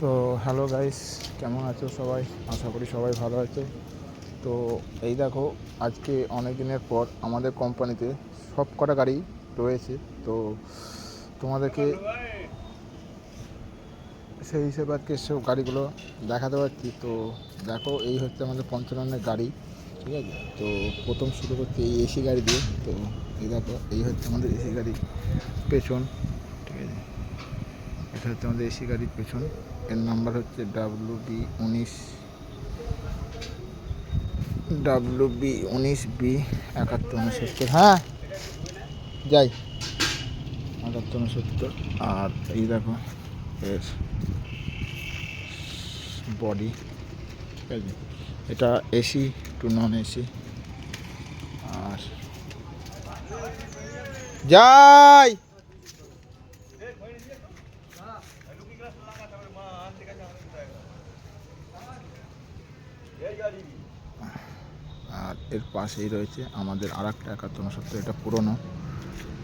তো hello guys, কেমন আছো সবাই? আশা করি সবাই ভালো আছো। তো এই দেখো, আজকে অনেক দিনের পর আমাদের কোম্পানিতে সব কটা গাড়ি রয়েছে। তো তোমাদেরকে সেই হিসেবে আজকে সব গাড়িগুলো দেখাতে পারছি। তো দেখো, এই হচ্ছে আমাদের পঞ্চাননের গাড়ি, ঠিক আছে? তো প্রথম শুরু করছি এই এসি গাড়ি দিয়ে। তো এই দেখো, এই হচ্ছে আমাদের এসি গাড়ি পেছন, ঠিক আছে? এটা হচ্ছে আমাদের এসি গাড়ির পেছন। এর নাম্বার হচ্ছে ডাব্লু বি উনিশ ডাব্লু বি উনিশ বি একাত্তর উনসত্তর হ্যাঁ যাই। একাত্তর উনসত্তর আর এই দেখো, এর বডি ঠিক আছে এটা এসি টু নন এসি আর যাই। আর এর পাশেই রয়েছে আমাদের আর একটা একাত্তর উনসত্তর এটা পুরনো।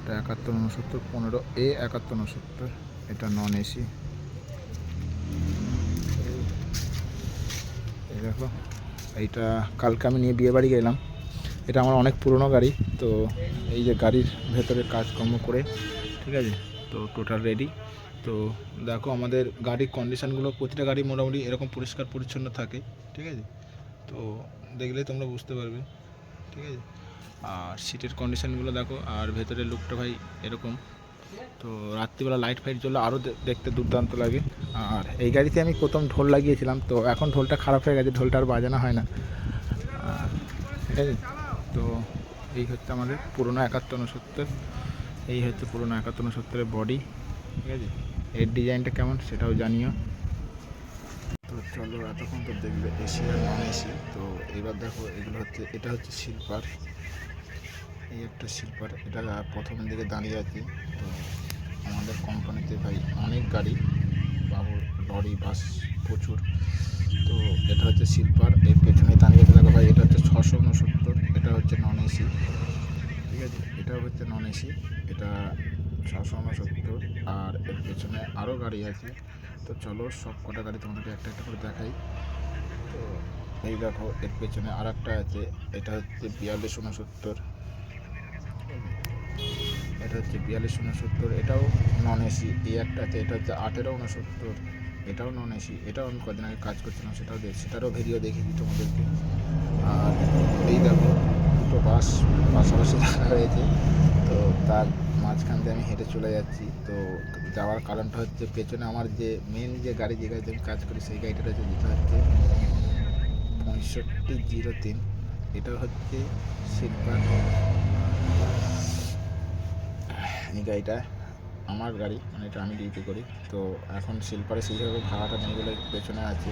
এটা একাত্তর উনসত্তর পনেরো এ একাত্তর উনসত্তর এটা নন এসি এই দেখো, এইটা কালকে আমি নিয়ে বিয়ে বাড়ি গেলাম। এটা আমার অনেক পুরনো গাড়ি, তো এই যে গাড়ির ভেতরে কাজকর্ম করে, ঠিক আছে? তো টোটাল রেডি তো দেখো আমাদের গাড়ির কন্ডিশনগুলো প্রতিটা গাড়ি মোটামুটি এরকম পরিষ্কার পরিচ্ছন্ন থাকে, ঠিক আছে? তো দেখলে তোমরা বুঝতে পারবে, ঠিক আছে? আর সিটের কন্ডিশানগুলো দেখো, আর ভেতরের লুকটা ভাই এরকম। তো রাত্রিবেলা লাইট ফাইট জ্বললে আরও দেখতে দুর্দান্ত লাগে। আর এই গাড়িতে আমি প্রথম ঢোল লাগিয়েছিলাম, তো এখন ঢোলটা খারাপ হয়ে গেছে, ঢোলটা আর বাজানো হয় না। ঠিক আছে? তো এই হচ্ছে আমাদের পুরোনো একাত্তর উনসত্তর এই হচ্ছে পুরোনো একাত্তর উনসত্তরের বডি ঠিক আছে? এর ডিজাইনটা কেমন সেটাও জানিও। তো চলো, এতক্ষণ তো দেখবে আর নন এসি তো এবার দেখো, এগুলো হচ্ছে, এটা হচ্ছে শিল্পার। এই একটা শিল্পার, এটা প্রথম দিকে দাঁড়িয়ে আছে। তো আমাদের কোম্পানিতে ভাই অনেক গাড়ি বাবুর লরি, বাস প্রচুর। তো এটা হচ্ছে শিল্পার, এর পেছনে দাঁড়িয়ে দেখো ভাই, এটা হচ্ছে ছশো উনসত্তর, এটা হচ্ছে নন এসি ঠিক আছে? এটাও হচ্ছে নন এসি এটা ছশো উনসত্তর, আর এর পেছনে আরও গাড়ি আছে। তো চলো, সব কটা গাড়ি তোমাদেরকে একটা একটা করে দেখাই। তো এই দেখো, এর পেছনে আর একটা আছে, এটা হচ্ছে বিয়াল্লিশ উনসত্তর এটা হচ্ছে বিয়াল্লিশ উনসত্তর এটাও নন এসি এই একটা আছে, এটা হচ্ছে আঠেরো উনসত্তর এটাও নন এসি এটাও আমি কদিন আগে কাজ করছিলাম, সেটাও দেখ সেটারও ভিডিও দেখিয়েছি তোমাদেরকে। আর এই দেখো, দুটো বাস পাশাপাশি রাখা হয়েছে, তো তার মাঝখান দিয়ে আমি হেঁটে চলে যাচ্ছি। তো যাওয়ার কারণটা হচ্ছে পেছনে আমার যে মেন যে গাড়ি, যে গাড়িতে আমি কাজ করি, সেই গাড়িটা হচ্ছে যেটা হচ্ছে পঁয়ষট্টি জিরো তিন। এটা হচ্ছে শিল্পার এই গাড়িটা, আমার গাড়ি মানে এটা আমি ডিউটি করি। তো এখন শিল্পারে সেইভাবে ভাড়াটা নেই বলে পেছনে আছে।